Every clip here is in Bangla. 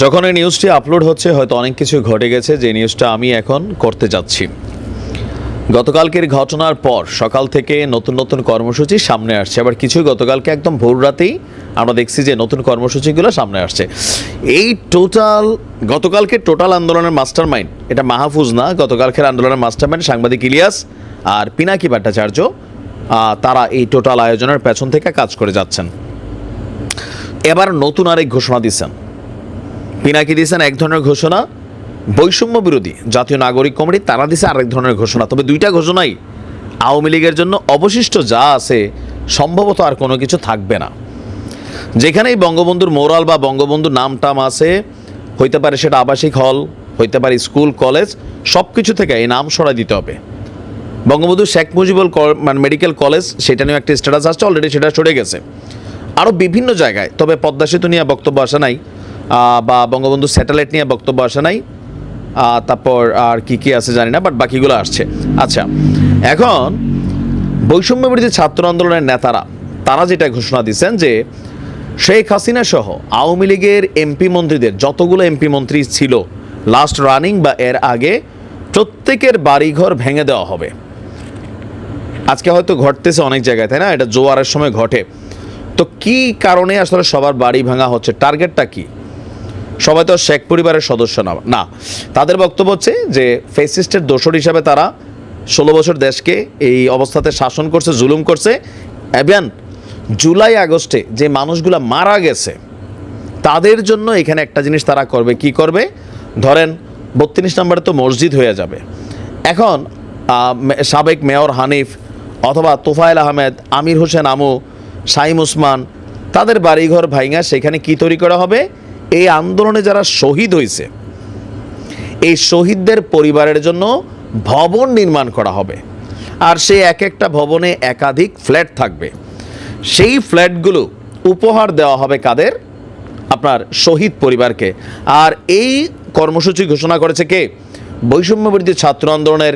যখন এই নিউজটি আপলোড হচ্ছে, হয়তো অনেক কিছু ঘটে গেছে, যে নিউজটা আমি এখন করতে যাচ্ছি। গতকালকের ঘটনার পর সকাল থেকে নতুন নতুন কর্মসূচি সামনে আসছে। আবার কিছু গতকালকে একদম ভোর রাতেই আমরা দেখছি যে নতুন কর্মসূচিগুলো সামনে আসছে। এই টোটাল গতকালকে টোটাল আন্দোলনের মাস্টার মাইন্ড এটা মাহফুজ না, গতকালকের আন্দোলনের মাস্টার মাইন্ড সাংবাদিক ইলিয়াস আর পিনাকি ভট্টাচার্য তারা এই টোটাল আয়োজনের পেছন থেকে কাজ করে যাচ্ছেন। এবার নতুন আরেক ঘোষণা দিচ্ছেন। পিনাকি দিয়েছেন এক ধরনের ঘোষণা। বৈষম্য বিরোধী জাতীয় নাগরিক কমিটি, তারা দিছে আরেক ধরনের ঘোষণা। তবে দুইটা ঘোষণাই আওয়ামী লীগের জন্য অবশিষ্ট যা আছে, সম্ভবত আর কোনো কিছু থাকবে না। যেখানেই বঙ্গবন্ধুর মোরাল বা বঙ্গবন্ধুর নাম টাম আছে, হইতে পারে সেটা আবাসিক হল, হইতে পারে স্কুল, কলেজ সব কিছু থেকে এই নাম সরাই দিতে হবে। বঙ্গবন্ধু শেখ মুজিবুল মানে মেডিকেল কলেজ, সেটা নিয়ে একটা স্ট্যাটাস আসছে অলরেডি সেটা সরে গেছে। আরও বিভিন্ন জায়গায়, তবে পদ্মা সেতু নিয়ে বক্তব্য আসে নাই। বা বঙ্গবন্ধু স্যাটেলাইট নিয়ে বক্তব্য আসে নাই। তারপর আর কি কি আছে জানি না বাট বাকিগুলো আসছে। আচ্ছা এখন বৈষম্য বিরোধী ছাত্র আন্দোলনের নেতারা, তারা যেটা ঘোষণা দিচ্ছেন যে শেখ হাসিনা সহ আওয়ামী লীগের এমপি মন্ত্রীদের, যতগুলো এমপি মন্ত্রী ছিল লাস্ট রানিং বা এর আগে, প্রত্যেকের বাড়িঘর ভেঙে দেওয়া হবে। আজকে হয়তো ঘটতেছে অনেক জায়গায়, তাই না? এটা জোয়ারের সময় ঘটে। তো কি কারণে আসলে সবার বাড়ি ভাঙা হচ্ছে? টার্গেটটা কি? সবাই তো শেখ পরিবারের সদস্য না না। তাদের বক্তব্য হচ্ছে যে ফেসিস্টের দোষর হিসাবে তারা ষোলো বছর দেশকে এই অবস্থাতে শাসন করছে, জুলুম করছে। এবং জুলাই আগস্টে যে মানুষগুলা মারা গেছে, তাদের জন্য এখানে একটা জিনিস তারা করবে, কি করবে? ধরেন, বত্রিশ নম্বরে তো মসজিদ হয়ে যাবে। এখন সাবেক মেয়র হানিফ অথবা তোফায়েল আহমেদ, আমির হোসেন আমু সাইম উসমান, তাদের বাড়িঘর ভাইঙা সেখানে কি তৈরি করা হবে? এই আন্দোলনে যারা শহীদ হয়েছে, এই শহীদদের পরিবারের জন্য ভবন নির্মাণ করা হবে। আর সেই এক একটা ভবনে একাধিক ফ্ল্যাট থাকবে। সেই ফ্ল্যাটগুলো উপহার দেওয়া হবে কাদের? আপনার শহীদ পরিবারকে। আর এই কর্মসূচি ঘোষণা করেছে কে? বৈষম্য বিরোধী ছাত্র আন্দোলনের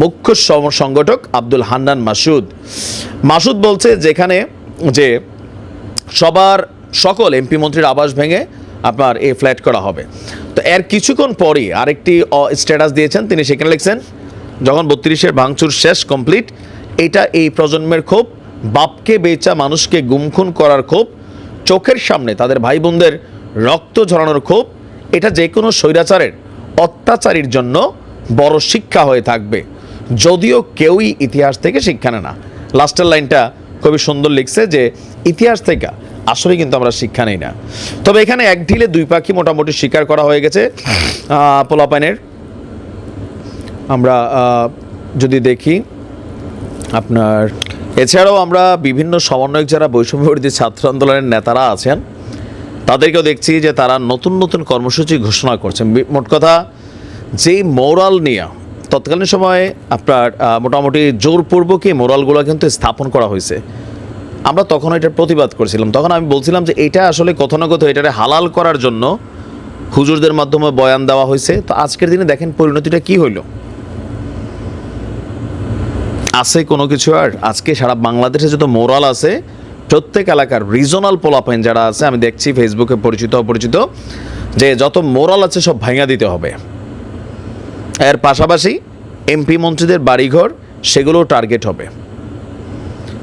মুখ্য সংগঠক আব্দুল হান্নান মাসুদ। মাসুদ বলছে যেখানে যে সবার সকল এমপি মন্ত্রীর আবাস ভেঙে আপনার এই ফ্ল্যাট করা হবে। তো এর কিছুক্ষণ পরই আরেকটি স্ট্যাটাস দিয়েছেন, তিনি সেখানে লিখছেন, যখন বত্রিশের ভাঙচুর শেষ কমপ্লিট এটা এই প্রজন্মের ক্ষোভ, বাপকে বেচা মানুষকে গুমখুন করার ক্ষোভ, চোখের সামনে তাদের ভাই বোনদের রক্ত ঝরানোর ক্ষোভ, এটা যে কোনো স্বৈরাচারের অত্যাচারীর জন্য বড় শিক্ষা হয়ে থাকবে। যদিও কেউই ইতিহাস থেকে শিক্ষা নেয় না। লাস্টের লাইনটা খুবই সুন্দর লিখছে যে, ইতিহাস থেকে আসলে কিন্তু আমরা শিক্ষা নেই না। তবে এখানে এক ঢিলে দুই পাখি মোটামুটি স্বীকার করা হয়ে গেছে। পোলাপাইনের। আমরা যদি দেখি, আপনার, এছাড়াও আমরা বিভিন্ন সমন্বয়ক যারা বৈষম্য বিরোধী ছাত্র আন্দোলনের নেতারা আছেন, তাদেরকেও দেখছি যে তারা নতুন নতুন কর্মসূচি ঘোষণা করছেন। মোট কথা, যেই মোরাল নিয়ে, তৎকালীন সময়ে আপনার মোটামুটি জোরপূর্বক এই মোরালগুলো কিন্তু স্থাপন করা হয়েছে। আমরা তখন এটার প্রতিবাদ করেছিলাম। তখন আমি বলছিলাম যে এটা আসলে কোথাও না কোথাও এটারে হালাল করার জন্য হুজুরদের মাধ্যমে বয়ান দেওয়া হয়েছে। তো আজকের দিনে দেখেন পরিণতিটা কি হইল? আছে কোনো কিছু আর? আজকে সারা বাংলাদেশে যত মোরাল আছে, প্রত্যেক এলাকার রিজনাল পোলাপাইন যারা আছে, আমি দেখছি ফেসবুকে পরিচিত, অপরিচিত, যে যত মোরাল আছে সব ভাঙা দিতে হবে। এর পাশাপাশি এমপি মন্ত্রীদের বাড়িঘর সেগুলো টার্গেট হবে।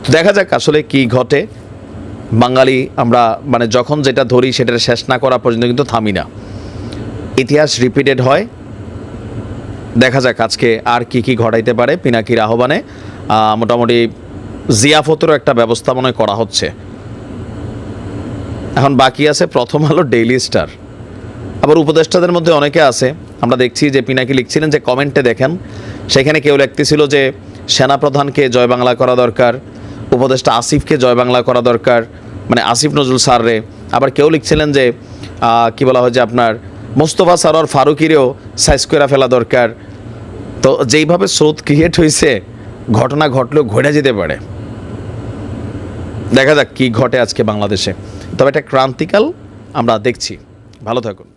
তো দেখা যাক আসলে কি ঘটে। বাঙালি আমরা মানে যখন যেটা ধরি সেটার শেষ না করা পর্যন্ত কিন্তু থামি না। ইতিহাস রিপিটেড হয়। দেখা যাক আজকে আর কি কি ঘটাইতে পারে পিনাকির আহ্বানে। মোটামুটি জিয়াফতেরও একটা ব্যবস্থা হয় করা হচ্ছে। এখন বাকি আছে প্রথম আলো ডেইলি স্টার আবার উপদেষ্টাদের মধ্যে অনেকে আছে। আমরা দেখছি যে পিনাকি লিখছিলেন যে কমেন্টে দেখেন, সেখানে কেউ লিখতেছিল যে সেনাপ্রধানকে জয় বাংলা করা দরকার। উপদেষ্টা আসিফকে জয় বাংলা করা দরকার। মানে আসিফ নজরুল স্যাররে। আবার কেউ লিখছিলেন যে কি বলা হয় যে আপনার, মোস্তফা সারোয়ার ফারুকিরেও সাইজ করে ফেলা দরকার। তো যেইভাবে স্রোত ক্রিয়েট হয়েছে ঘটনা ঘটলেও ঘটে যেতে পারে। দেখা যাক কি ঘটে আজকে বাংলাদেশে। তবে এটা ক্রান্তিকাল আমরা দেখছি। ভালো থাকুন।